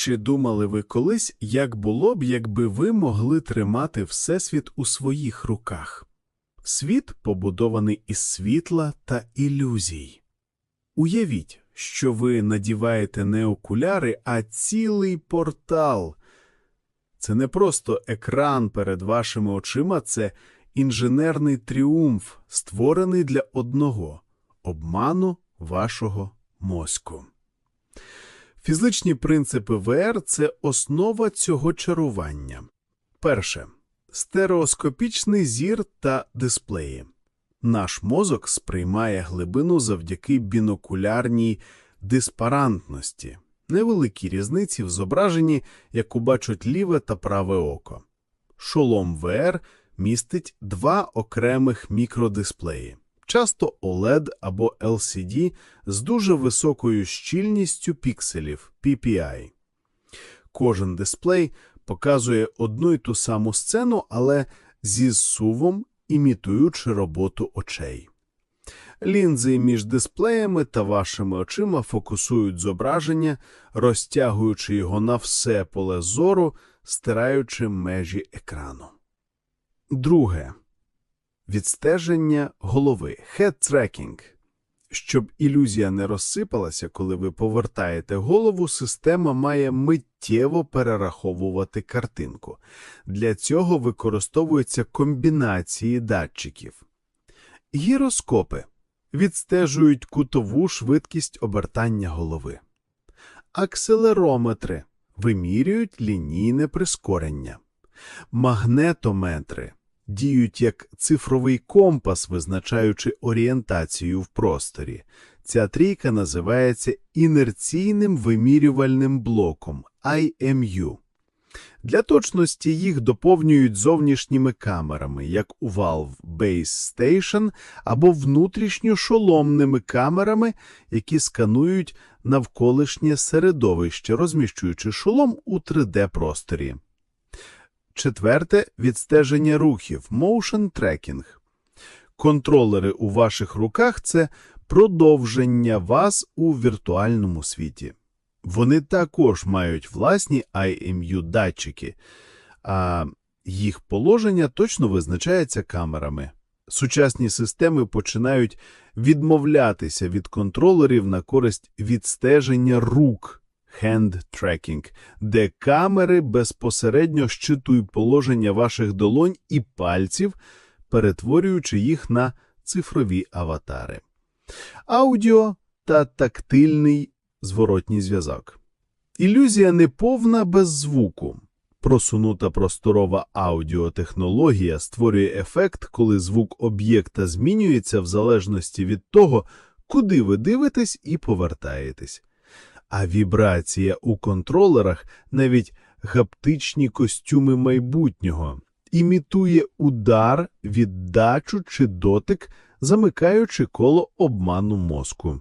Чи думали ви колись, як було б, якби ви могли тримати Всесвіт у своїх руках? Світ побудований із світла та ілюзій. Уявіть, що ви надіваєте не окуляри, а цілий портал. Це не просто екран перед вашими очима, це інженерний тріумф, створений для одного обману вашого мозку. Фізичні принципи ВР – це основа цього чарування. Перше. Стереоскопічний зір та дисплеї. Наш мозок сприймає глибину завдяки бінокулярній диспарантності, невеликій різниці в зображенні, яку бачать ліве та праве око. Шолом ВР містить два окремих мікродисплеї, часто OLED або LCD з дуже високою щільністю пікселів PPI. Кожен дисплей показує одну й ту саму сцену, але зі зсувом, імітуючи роботу очей. Лінзи між дисплеями та вашими очима фокусують зображення, розтягуючи його на все поле зору, стираючи межі екрану. Друге. Відстеження голови head tracking. Щоб ілюзія не розсипалася, коли ви повертаєте голову, система має миттєво перераховувати картинку. Для цього використовуються комбінації датчиків. Гіроскопи відстежують кутову швидкість обертання голови. Акселерометри вимірюють лінійне прискорення. Магнетометри діють як цифровий компас, визначаючи орієнтацію в просторі. Ця трійка називається інерційним вимірювальним блоком IMU. Для точності їх доповнюють зовнішніми камерами, як у Valve Base Station, або внутрішньошоломними камерами, які сканують навколишнє середовище, розміщуючи шолом у 3D-просторі. Четверте – відстеження рухів – motion tracking. Контролери у ваших руках – це продовження вас у віртуальному світі. Вони також мають власні IMU-датчики, а їх положення точно визначається камерами. Сучасні системи починають відмовлятися від контролерів на користь відстеження рук tracking, де камери безпосередньо щитують положення ваших долонь і пальців, перетворюючи їх на цифрові аватари. Аудіо та тактильний зворотній зв'язок. Ілюзія не повна без звуку. Просунута просторова аудіотехнологія створює ефект, коли звук об'єкта змінюється в залежності від того, куди ви дивитесь і повертаєтесь. А вібрація у контролерах, навіть гаптичні костюми майбутнього, імітує удар, віддачу чи дотик, замикаючи коло обману мозку.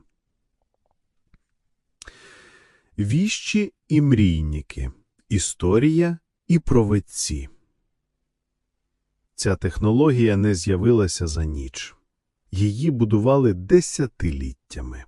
Віщі і мрійники. Історія і провидці. Ця технологія не з'явилася за ніч. Її будували десятиліттями.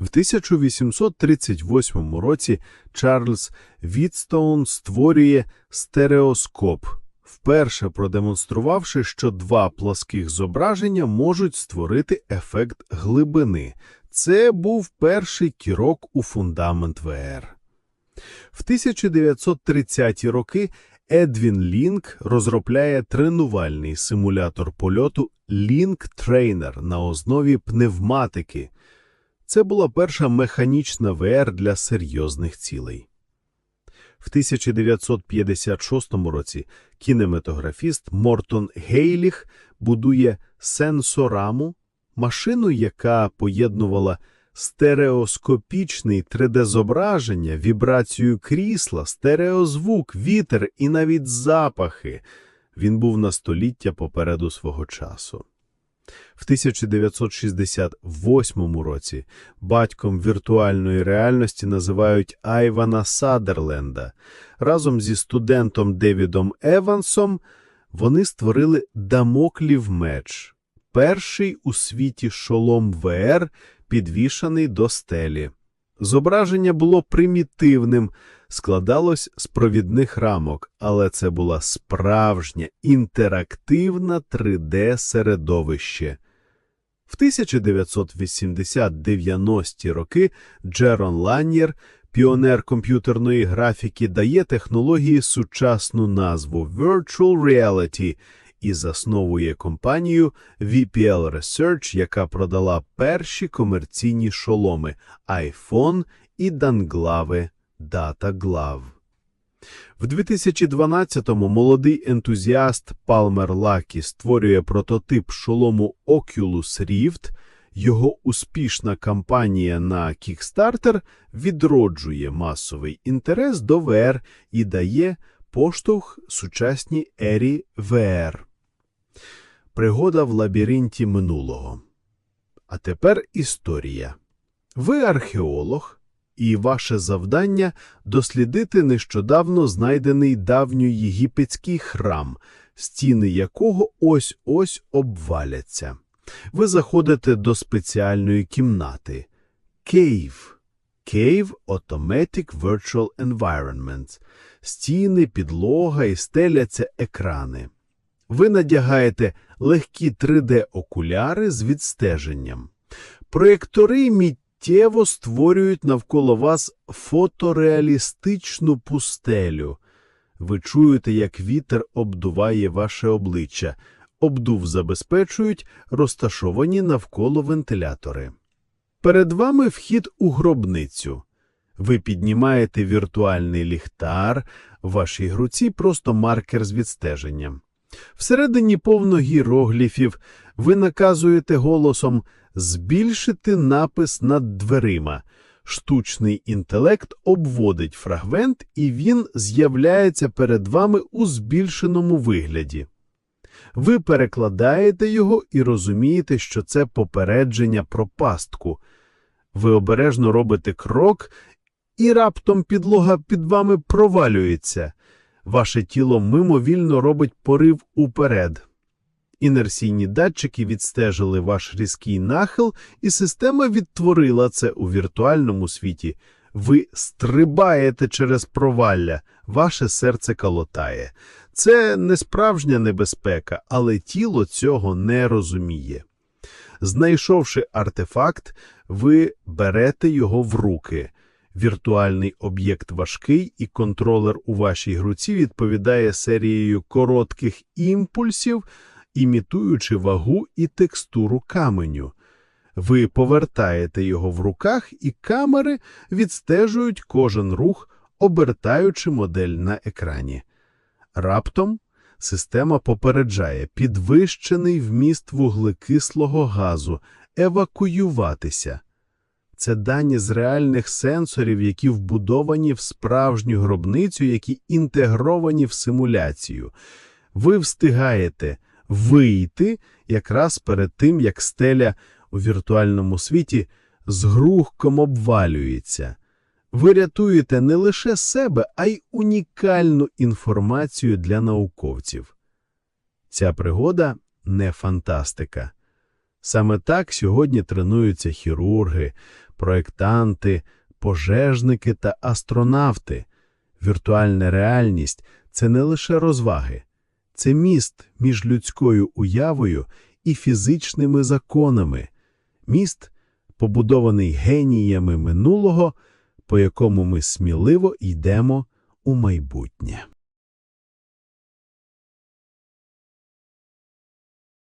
В 1838 році Чарльз Вітстоун створює стереоскоп, вперше продемонструвавши, що два плоских зображення можуть створити ефект глибини. Це був перший кірок у фундамент ВР. В 1930-ті роки Едвін Лінк розробляє тренувальний симулятор польоту Link Trainer на основі пневматики. Це була перша механічна ВР для серйозних цілей. В 1956 році кінематографіст Мортон Гейліх будує сенсораму, машину, яка поєднувала стереоскопічний 3D-зображення, вібрацію крісла, стереозвук, вітер і навіть запахи. Він був на століття попереду свого часу. В 1968 році батьком віртуальної реальності називають Айвана Садерленда. Разом зі студентом Девідом Евансом вони створили Дамоклів меч, перший у світі шолом ВР, підвішаний до стелі. Зображення було примітивним, складалось з провідних рамок, але це була справжня інтерактивна 3D-середовище. В 1980-90-ті роки Джерон Ланнєр, піонер комп'ютерної графіки, дає технології сучасну назву Virtual Reality і засновує компанію VPL Research, яка продала перші комерційні шоломи iPhone і данглави Data В 2012-му молодий ентузіаст Палмер Лакі створює прототип шолому Oculus Rift. Його успішна кампанія на Kickstarter відроджує масовий інтерес до VR і дає поштовх сучасній ері VR. Пригода в лабіринті минулого. А тепер історія. Ви археолог, і ваше завдання – дослідити нещодавно знайдений давньоєгипетський храм, стіни якого ось-ось обваляться. Ви заходите до спеціальної кімнати – Cave. Cave Automatic Virtual Environment. Стіни, підлога і стеля – це екрани. Ви надягаєте легкі 3D-окуляри з відстеженням. Проєктори миттєво створюють навколо вас фотореалістичну пустелю. Ви чуєте, як вітер обдуває ваше обличчя. Обдув забезпечують розташовані навколо вентилятори. Перед вами вхід у гробницю. Ви піднімаєте віртуальний ліхтар, в вашій груці просто маркер з відстеженням. Всередині повно гірогліфів ви наказуєте голосом збільшити напис над дверима. Штучний інтелект обводить фрагмент, і він з'являється перед вами у збільшеному вигляді. Ви перекладаєте його і розумієте, що це попередження про пастку. Ви обережно робите крок, і раптом підлога під вами провалюється. Ваше тіло мимовільно робить порив уперед. Інерційні датчики відстежили ваш різкий нахил, і система відтворила це у віртуальному світі. Ви стрибаєте через провалля, ваше серце калотає. Це не справжня небезпека, але тіло цього не розуміє. Знайшовши артефакт, ви берете його в руки. Віртуальний об'єкт важкий, і контролер у вашій груці відповідає серією коротких імпульсів, імітуючи вагу і текстуру каменю. Ви повертаєте його в руках, і камери відстежують кожен рух, обертаючи модель на екрані. Раптом система попереджає підвищений вміст вуглекислого газу, евакуюватися. Це дані з реальних сенсорів, які вбудовані в справжню гробницю, які інтегровані в симуляцію. Ви встигаєте вийти якраз перед тим, як стеля у віртуальному світі з грухком обвалюється. Ви рятуєте не лише себе, а й унікальну інформацію для науковців. Ця пригода не фантастика. Саме так сьогодні тренуються хірурги, проєктанти, пожежники та астронавти. Віртуальна реальність – це не лише розваги, це міст між людською уявою і фізичними законами, міст, побудований геніями минулого, по якому ми сміливо йдемо у майбутнє.